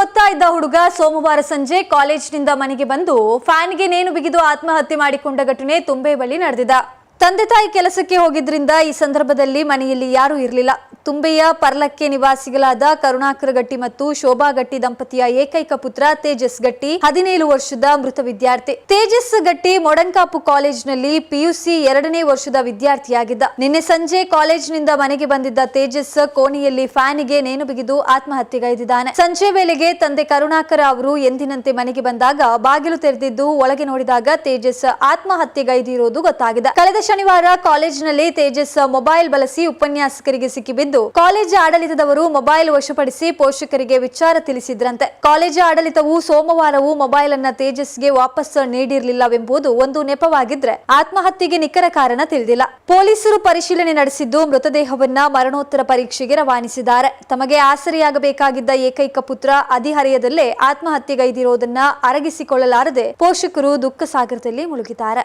ಓದ್ತಾ ಇದ್ದ ಹುಡುಗ ಸೋಮವಾರ ಸಂಜೆ ಕಾಲೇಜಿನಿಂದ ಮನೆಗೆ ಬಂದು ಫ್ಯಾನ್ಗೆ ನೇಣು ಬಿಗಿದು ಆತ್ಮಹತ್ಯೆ ಮಾಡಿಕೊಂಡ ಘಟನೆ ತುಂಬೆ ಬಳಿ ನಡೆದಿದೆ. ತಂದೆ ತಾಯಿ ಕೆಲಸಕ್ಕೆ ಹೋಗಿದ್ರಿಂದ ಈ ಸಂದರ್ಭದಲ್ಲಿ ಮನೆಯಲ್ಲಿ ಯಾರೂ ಇರಲಿಲ್ಲ. ತುಂಬೆಯ ಪರ್ಲಕ್ಕೆ ನಿವಾಸಿಗಳಾದ ಕರುಣಾಕರ ಗಟ್ಟಿ ಮತ್ತು ಶೋಭಾ ಗಟ್ಟಿ ದಂಪತಿಯ ಏಕೈಕ ಪುತ್ರ ತೇಜಸ್ ಗಟ್ಟಿ ಹದಿನೇಳು ವರ್ಷದ ಮೃತ ವಿದ್ಯಾರ್ಥಿ. ತೇಜಸ್ ಗಟ್ಟಿ ಮೊಡಂಕಾಪು ಕಾಲೇಜಿನಲ್ಲಿ ಪಿಯುಸಿ ಎರಡನೇ ವರ್ಷದ ವಿದ್ಯಾರ್ಥಿಯಾಗಿದ್ದ. ನಿನ್ನೆ ಸಂಜೆ ಕಾಲೇಜಿನಿಂದ ಮನೆಗೆ ಬಂದಿದ್ದ ತೇಜಸ್ ಕೋಣೆಯಲ್ಲಿ ಫ್ಯಾನಿಗೆ ನೇಣು ಬಿಗಿದು ಆತ್ಮಹತ್ಯೆಗೈದಿದ್ದಾನೆ ಸಂಜೆ ವೇಳೆಗೆ ತಂದೆ ಕರುಣಾಕರ ಅವರು ಎಂದಿನಂತೆ ಮನೆಗೆ ಬಂದಾಗ ಬಾಗಿಲು ತೆರೆದಿದ್ದು ಒಳಗೆ ನೋಡಿದಾಗ ತೇಜಸ್ ಆತ್ಮಹತ್ಯೆಗೈದಿರುವುದು ಗೊತ್ತಾಗಿದೆ. ಕಳೆದ ಶನಿವಾರ ಕಾಲೇಜಿನಲ್ಲಿ ತೇಜಸ್ ಮೊಬೈಲ್ ಬಳಸಿ ಉಪನ್ಯಾಸಕರಿಗೆ ಸಿಕ್ಕಿಬಿದ್ದು ಕಾಲೇಜು ಆಡಳಿತದವರು ಮೊಬೈಲ್ ವಶಪಡಿಸಿ ಪೋಷಕರಿಗೆ ವಿಚಾರ ತಿಳಿಸಿದ್ರಂತೆ. ಕಾಲೇಜು ಆಡಳಿತವು ಸೋಮವಾರವೂ ಮೊಬೈಲ್ ಅನ್ನ ತೇಜಸ್ಗೆ ವಾಪಸ್ ನೀಡಿರಲಿಲ್ಲವೆಂಬುದು ಒಂದು ನೆಪವಾಗಿದ್ರೆ ಆತ್ಮಹತ್ಯೆಗೆ ನಿಖರ ಕಾರಣ ತಿಳಿದಿಲ್ಲ. ಪೊಲೀಸರು ಪರಿಶೀಲನೆ ನಡೆಸಿದ್ದು ಮೃತದೇಹವನ್ನ ಮರಣೋತ್ತರ ಪರೀಕ್ಷೆಗೆ ರವಾನಿಸಿದ್ದಾರೆ. ತಮಗೆ ಆಸರೆಯಾಗಬೇಕಾಗಿದ್ದ ಏಕೈಕ ಪುತ್ರ ಅಧಿಹರೆಯದಲ್ಲೇ ಆತ್ಮಹತ್ಯೆಗೈದಿರೋದನ್ನ ಅರಗಿಸಿಕೊಳ್ಳಲಾರದೆ ಪೋಷಕರು ದುಃಖ ಸಾಗರದಲ್ಲಿ ಮುಳುಗಿದ್ದಾರೆ.